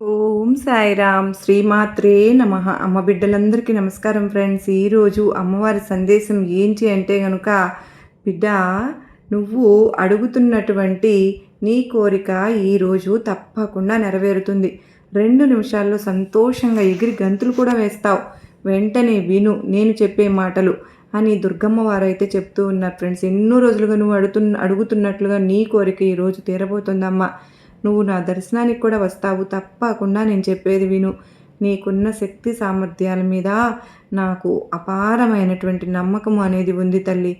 ఓం సాయిరామ్. శ్రీమాత్రే నమ. అమ్మ బిడ్డలందరికీ నమస్కారం ఫ్రెండ్స్. ఈరోజు అమ్మవారి సందేశం ఏంటి అంటే గనుక బిడ్డ నువ్వు అడుగుతున్నటువంటి నీ కోరిక ఈరోజు తప్పకుండా నెరవేరుతుంది. రెండు నిమిషాల్లో సంతోషంగా ఎగిరి గంతులు కూడా వేస్తావు. వెంటనే విను నేను చెప్పే మాటలు అని దుర్గమ్మ వారు అయితే చెప్తూ ఉన్నారు ఫ్రెండ్స్. ఎన్నో రోజులుగా నువ్వు అడుగుతున్న అడుగుతున్నట్లుగా నీ కోరిక ఈరోజు తీరబోతుందమ్మా. నువ్వు నా దర్శనానికి కూడా వస్తావు. తప్పకుండా నేను చెప్పేది విను. నీకున్న శక్తి సామర్థ్యాల మీద నాకు అపారమైనటువంటి నమ్మకం అనేది ఉంది తల్లి.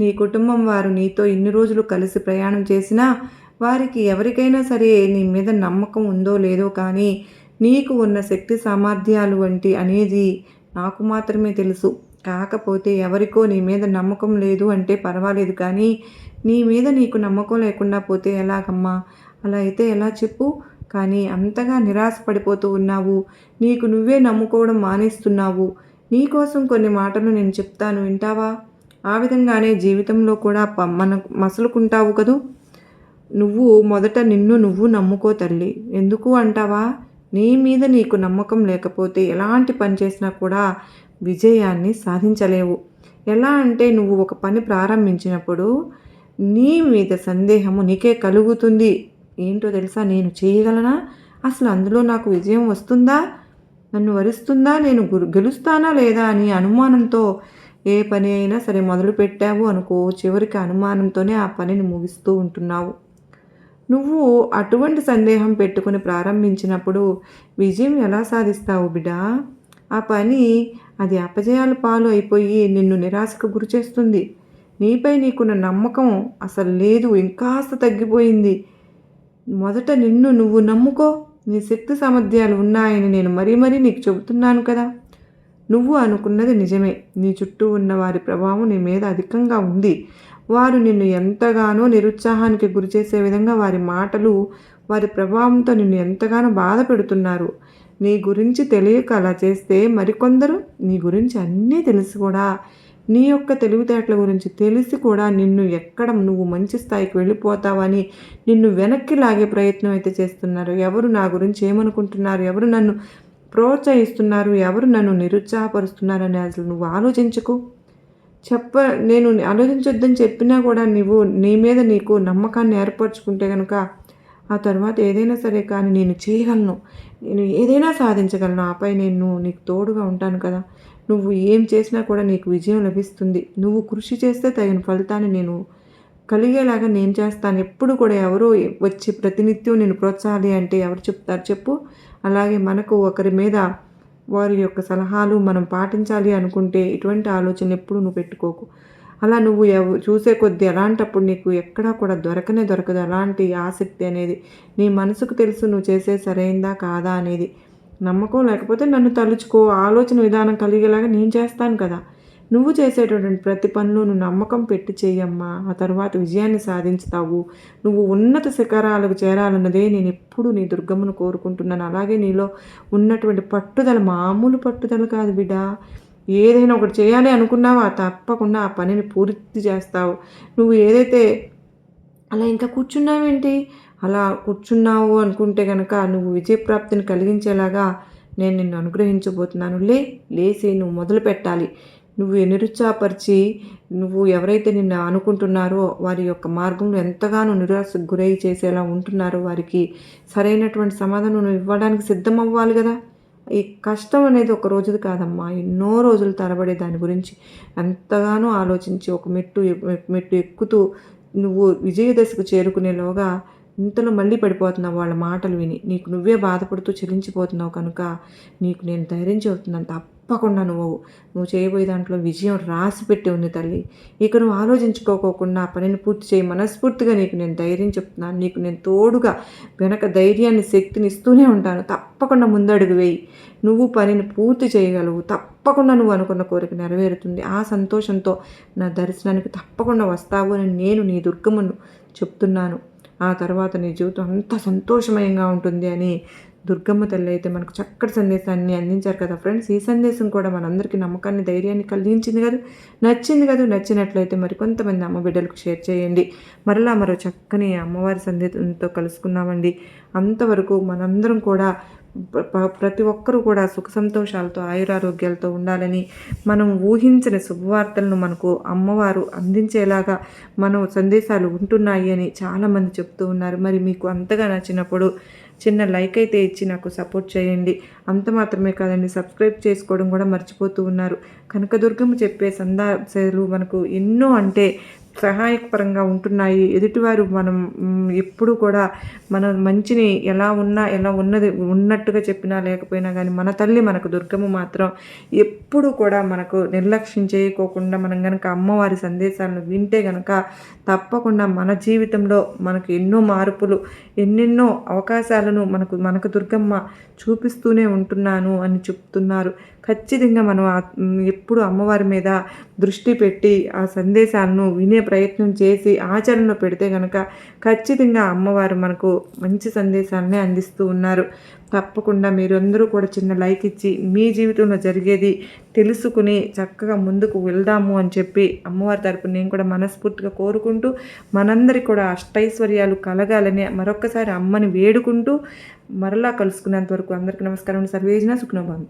నీ కుటుంబం వారు నీతో ఇన్ని రోజులు కలిసి ప్రయాణం చేసినా వారికి ఎవరికైనా సరే నీ మీద నమ్మకం ఉందో లేదో కానీ నీకు ఉన్న శక్తి సామర్థ్యాలు వంటి అనేది నాకు మాత్రమే తెలుసు. కాకపోతే ఎవరికో నీ మీద నమ్మకం లేదు అంటే పర్వాలేదు కానీ నీ మీద నీకు నమ్మకం లేకుండా పోతే ఎలాగమ్మా? అలా అయితే ఎలా చెప్పు? కానీ అంతగా నిరాశపడిపోతూ ఉన్నావు. నీకు నువ్వే నమ్ముకోవడం మానేస్తున్నావు. నీకోసం కొన్ని మాటలు నేను చెప్తాను వింటావా? ఆ విధంగానే జీవితంలో కూడా మన మసలుకుంటావు కదూ? నువ్వు మొదట నిన్ను నువ్వు నమ్ముకో తల్లి. ఎందుకు అంటావా? నీ మీద నీకు నమ్మకం లేకపోతే ఎలాంటి పని చేసినా కూడా విజయాన్ని సాధించలేవు. ఎలా అంటే నువ్వు ఒక పని ప్రారంభించినప్పుడు నీ మీద సందేహము నీకే కలుగుతుంది. ఏంటో తెలుసా? నేను చేయగలనా? అసలు అందులో నాకు విజయం వస్తుందా? నన్ను వరిస్తుందా? నేను గెలుస్తానా లేదా అని అనుమానంతో ఏ పని అయినా సరే మొదలు పెట్టావు అనుకో చివరికి అనుమానంతోనే ఆ పనిని ముగిస్తూ ఉంటున్నావు. నువ్వు అటువంటి సందేహం పెట్టుకుని ప్రారంభించినప్పుడు విజయం ఎలా సాధిస్తావు బిడా? ఆ పని అది అపజయాల పాలు అయిపోయి నిన్ను నిరాశకు గురిచేస్తుంది నీపై నీకున్న నమ్మకం అసలు లేదు ఇంకాస్త తగ్గిపోయింది. మొదట నిన్ను నువ్వు నమ్ముకో. నీ శక్తి సామర్థ్యాలు ఉన్నాయని నేను మరీ మరీ నీకు చెబుతున్నాను కదా. నువ్వు అనుకున్నది నిజమే. నీ చుట్టూ ఉన్న వారి ప్రభావం నీ మీద అధికంగా ఉంది. వారు నిన్ను ఎంతగానో నిరుత్సాహానికి గురిచేసే విధంగా వారి మాటలు వారి ప్రభావంతో నిన్ను ఎంతగానో బాధ పెడుతున్నారు. నీ గురించి తెలియక అలా చేస్తే మరికొందరు నీ గురించి అన్నీ తెలిసి కూడా. నీ యొక్క తెలివితేటల గురించి తెలిసి కూడా నిన్ను ఎక్కడ నువ్వు మంచి స్థాయికి వెళ్ళిపోతావని నిన్ను వెనక్కి లాగే ప్రయత్నం అయితే చేస్తున్నారు. ఎవరు నా గురించి ఏమనుకుంటున్నారు? ఎవరు నన్ను ప్రోత్సహిస్తున్నారు? ఎవరు నన్ను నిరుత్సాహపరుస్తున్నారని అసలు నువ్వు ఆలోచించకు. చెప్ప నేను ఆలోచించొద్దని చెప్పినా కూడా నువ్వు నీ మీద నీకు నమ్మకాన్ని ఏర్పరచుకుంటే కనుక ఆ తర్వాత ఏదైనా సరే కానీ నేను చేయగలను. నేను ఏదైనా సాధించగలను. ఆపై నేను నీకు తోడుగా ఉంటాను కదా. నువ్వు ఏం చేసినా కూడా నీకు విజయం లభిస్తుంది. నువ్వు కృషి చేస్తే తగిన ఫలితాన్ని నేను కలిగేలాగా నేను చేస్తాను. ఎప్పుడు కూడా ఎవరో వచ్చి ప్రతినిత్యం నేను ప్రోత్సాహాలి అంటే ఎవరు చెప్తారు చెప్పు. అలాగే మనకు ఒకరి మీద వారి యొక్క సలహాలు మనం పాటించాలి అనుకుంటే ఇటువంటి ఆలోచన ఎప్పుడు నువ్వు పెట్టుకోకు. అలా నువ్వు చూసే కొద్దీ అలాంటప్పుడు నీకు ఎక్కడా కూడా దొరకనే దొరకదు. అలాంటి ఆసక్తి అనేది నీ మనసుకు తెలుసు నువ్వు చేసే సరైందా కాదా అనేది నమ్మకం లేకపోతే నన్ను తలుచుకో ఆలోచన విధానం కలిగేలాగా నేను చేస్తాను కదా. నువ్వు చేసేటటువంటి ప్రతి పనులు నువ్వు నమ్మకం పెట్టి చెయ్యమ్మా. ఆ తర్వాత విజయాన్ని సాధించుతావు. నువ్వు ఉన్నత శిఖరాలకు చేరాలన్నదే నేను ఎప్పుడు నీ దుర్గమ్మను కోరుకుంటున్నాను. అలాగే నీలో ఉన్నటువంటి పట్టుదల మామూలు పట్టుదల కాదు బిడ్డ. ఏదైనా ఒకటి చేయాలి అనుకున్నావా? తప్పకుండా ఆ పనిని పూర్తి చేస్తావు. నువ్వు ఏదైతే అలా ఇంకా కూర్చున్నావేంటి? అలా కూర్చున్నావు అనుకుంటే కనుక నువ్వు విజయప్రాప్తిని కలిగించేలాగా నేను నిన్ను అనుగ్రహించబోతున్నాను. లే లేచి నువ్వు మొదలు పెట్టాలి. నువ్వు నిరుత్సాహపరిచి నువ్వు ఎవరైతే నిన్ను అనుకుంటున్నారో వారి యొక్క మార్గంలో ఎంతగానో నిరాశకు గురై చేసేలా ఉంటున్నారో వారికి సరైనటువంటి సమాధానం నువ్వు ఇవ్వడానికి సిద్ధం అవ్వాలి కదా. ఈ కష్టం అనేది ఒక రోజుది కాదమ్మా. ఎన్నో రోజులు తరబడే దాని గురించి ఎంతగానో ఆలోచించి ఒక మెట్టు మెట్టు ఎక్కుతూ నువ్వు విజయదశకు చేరుకునేలోగా ఇంతలో మళ్ళీ పడిపోతున్నావు వాళ్ళ మాటలు విని. నీకు నువ్వే బాధపడుతూ చెల్లించిపోతున్నావు కనుక నీకు నేను ధైర్యం చెబుతున్నాను. తప్పకుండా నువ్వు నువ్వు చేయబోయే దాంట్లో విజయం రాసి పెట్టి ఉంది తల్లి. ఇక నువ్వు ఆలోచించుకోకోకుండా ఆ పనిని పూర్తి చేయి. మనస్ఫూర్తిగా నీకు నేను ధైర్యం చెప్తున్నాను. నీకు నేను తోడుగా వెనక ధైర్యాన్ని శక్తిని ఇస్తూనే ఉంటాను. తప్పకుండా ముందడుగు వేయి. నువ్వు పనిని పూర్తి చేయగలవు. తప్పకుండా నువ్వు అనుకున్న కోరిక నెరవేరుతుంది. ఆ సంతోషంతో నా దర్శనానికి తప్పకుండా వస్తావు అని నేను నీ దుర్గమును చెప్తున్నాను. ఆ తర్వాత నీ జీవితం అంత సంతోషమయంగా ఉంటుంది అని దుర్గమ్మ తల్లి అయితే మనకు చక్కటి సందేశాన్ని అందించారు కదా ఫ్రెండ్స్. ఈ సందేశం కూడా మనందరికీ నమ్మకాన్ని ధైర్యాన్ని కలిగించింది కదా. నచ్చింది కదా నచ్చినట్లయితే మరి కొంతమంది అమ్మ బిడ్డలకు షేర్ చేయండి. మరలా మరో చక్కని అమ్మవారి సందేశంతో కలుసుకున్నామండి అంతవరకు మనందరం కూడా ప్రతి ఒక్కరూ కూడా సుఖ సంతోషాలతో ఆయురారోగ్యాలతో ఉండాలని మనం ఊహించిన శుభవార్తలను మనకు అమ్మవారు అందించేలాగా మనం సందేశాలు ఉంటున్నాయి అని చాలామంది చెప్తూ ఉన్నారు. మరి మీకు అంతగా నచ్చినప్పుడు చిన్న లైక్ అయితే ఇచ్చి నాకు సపోర్ట్ చేయండి. అంత మాత్రమే కాదండి సబ్స్క్రైబ్ చేసుకోవడం కూడా మర్చిపోతూ ఉన్నారు. కనకదుర్గమ్మ చెప్పే సందేశాలు మనకు ఎన్నో అంటే సహాయకపరంగా ఉంటున్నాయి. ఎదుటివారు మనం ఎప్పుడు కూడా మన మంచిని ఎలా ఉన్నా ఎలా ఉన్నది ఉన్నట్టుగా చెప్పినా లేకపోయినా కానీ మన తల్లి మనకు దుర్గమ్మ మాత్రం ఎప్పుడు కూడా మనకు నిర్లక్ష్యం చేయకోకుండా మనం కనుక అమ్మవారి సందేశాలను వింటే కనుక తప్పకుండా మన జీవితంలో మనకు ఎన్నో మార్పులు ఎన్నెన్నో అవకాశాలను మనకు మనకు దుర్గమ్మ చూపిస్తూనే ఉంటున్నాను అని చెప్తున్నారు. ఖచ్చితంగా మనం ఎప్పుడు అమ్మవారి మీద దృష్టి పెట్టి ఆ సందేశాలను వినే ప్రయత్నం చేసి ఆచరణలో పెడితే కనుక ఖచ్చితంగా అమ్మవారు మనకు మంచి సందేశాన్ని అందిస్తూ ఉన్నారు. తప్పకుండా మీరందరూ కూడా చిన్న లైక్ ఇచ్చి మీ జీవితంలో జరిగేది తెలుసుకుని చక్కగా ముందుకు వెళ్దాము అని చెప్పి అమ్మవారి తరపున నేను కూడా మనస్ఫూర్తిగా కోరుకుంటూ మనందరికి కూడా అష్టైశ్వర్యాలు కలగాలని మరొక్కసారి అమ్మని వేడుకుంటూ మరలా కలుసుకునేంత వరకు అందరికీ నమస్కారం సర్వేజన సుఖ్నభాంతు